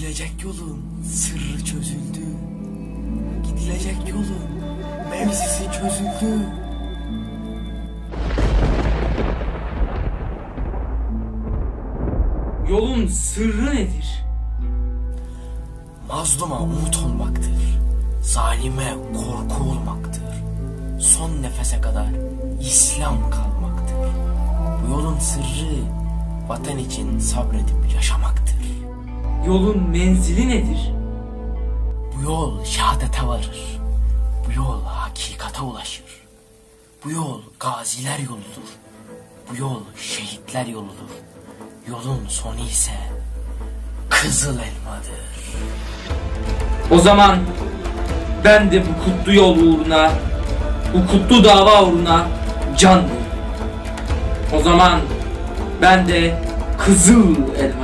Gidilecek yolun sırrı çözüldü. Gidilecek yolun mevzisi çözüldü. Yolun sırrı nedir? Mazluma umut olmaktır. Zalime korku olmaktır. Son nefese kadar İslam kalmaktır. Bu yolun sırrı vatan için sabredip yaşamaktır. Yolun menzili nedir? Bu yol şehadete varır. Bu yol hakikate ulaşır. Bu yol gaziler yoludur. Bu yol şehitler yoludur. Yolun sonu ise kızıl elmadır. O zaman ben de bu kutlu yol uğruna, bu kutlu dava uğruna can veririm. O zaman ben de kızıl elma